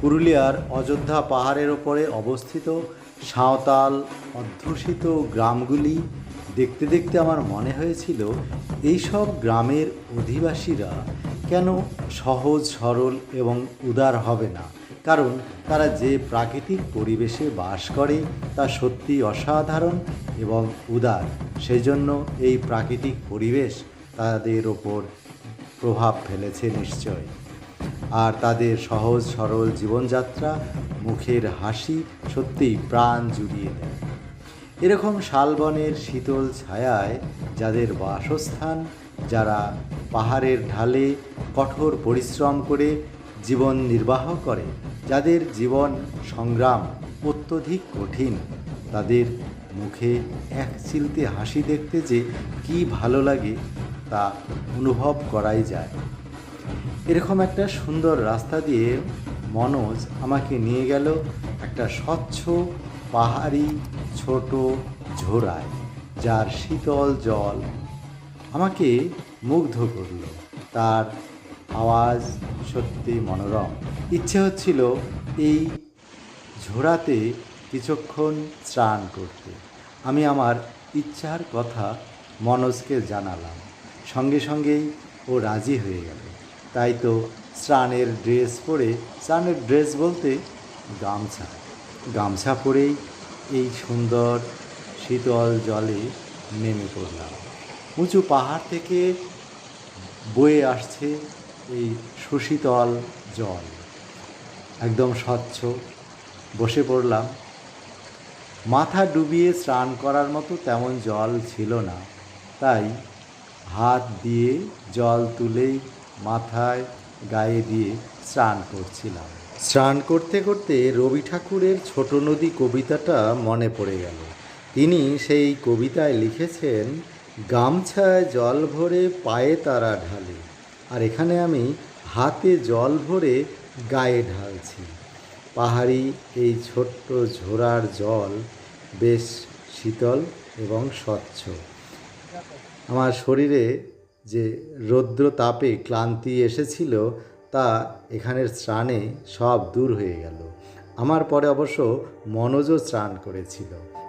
পুরুলিয়ার অযোধ্যা পাহাড়ের ওপরে অবস্থিত সাঁওতাল অধ্যুষিত গ্রামগুলি দেখতে দেখতে আমার মনে হয়েছিল, এইসব গ্রামের অধিবাসীরা কেন সহজ, সরল এবং উদার হবে না? কারণ তারা যে প্রাকৃতিক পরিবেশে বাস করে তা সত্যি অসাধারণ এবং উদার। সেই জন্য এই প্রাকৃতিক পরিবেশ তাদের ওপর প্রভাব ফেলেছে নিশ্চয় আর তাদের সহজ সরল জীবনযাত্রা মুখের হাসি সত্যিই প্রাণ জুড়িয়ে দেয়। এরকম শালবনের শীতল ছায়ায় যাদের বাসস্থান, যারা পাহাড়ের ঢালে কঠোর পরিশ্রম করে জীবন নির্বাহ করে, যাদের জীবন সংগ্রাম অত্যধিক কঠিন, তাদের মুখে এক চিলতে হাসি দেখতে যে কি ভালো লাগে তা অনুভব করাই যায়। এরকম একটা সুন্দর রাস্তা দিয়ে মনোজ আমাকে নিয়ে গেল একটা স্বচ্ছ পাহাড়ি ছোট ঝোড়ায় যার শীতল জল আমাকে মুগ্ধ করল। তার আওয়াজ সত্যি মনোরম। ইচ্ছে হচ্ছিল এই ঝোড়াতে কিছুক্ষণ স্নান করতে। আমি আমার ইচ্ছার কথা মনোজকে জানালাম। সঙ্গে সঙ্গেই ও রাজি হয়ে গেল। তাই তো স্নানের ড্রেস পরে, স্নানের ড্রেস বলতে গামছা। গামছা পরেই এই সুন্দর শীতল জলে নেমে পড়লাম। উঁচু পাহাড় থেকে বয়ে আসছে এই সুশীতল জল। একদম স্বচ্ছ। বসে পড়লাম। মাথা ডুবিয়ে স্নান করার মতো তেমন জল ছিল না। তাই হাত দিয়ে জল তুলেই মাথায় গায়ে দিয়ে স্নান করছিলাম। স্নান করতে করতে রবি ঠাকুরের ছোট নদী কবিতাটা মনে পড়ে গেল। তিনি সেই কবিতায় লিখেছেন, গামছায় জল ভরে পায়ে তারা ঢালে, আর এখানে আমি হাতে জল ভরে গায়ে ঢালছি। পাহাড়ি এই ছোট্ট ঝোড়ার জল বেশ শীতল এবং স্বচ্ছ। আমার শরীরে যে রৌদ্র তাপে ক্লান্তি এসেছিল, তা এখানের স্নানে সব দূর হয়ে গেল। আমার পরে অবশ্য মনোজও স্নান করেছিল।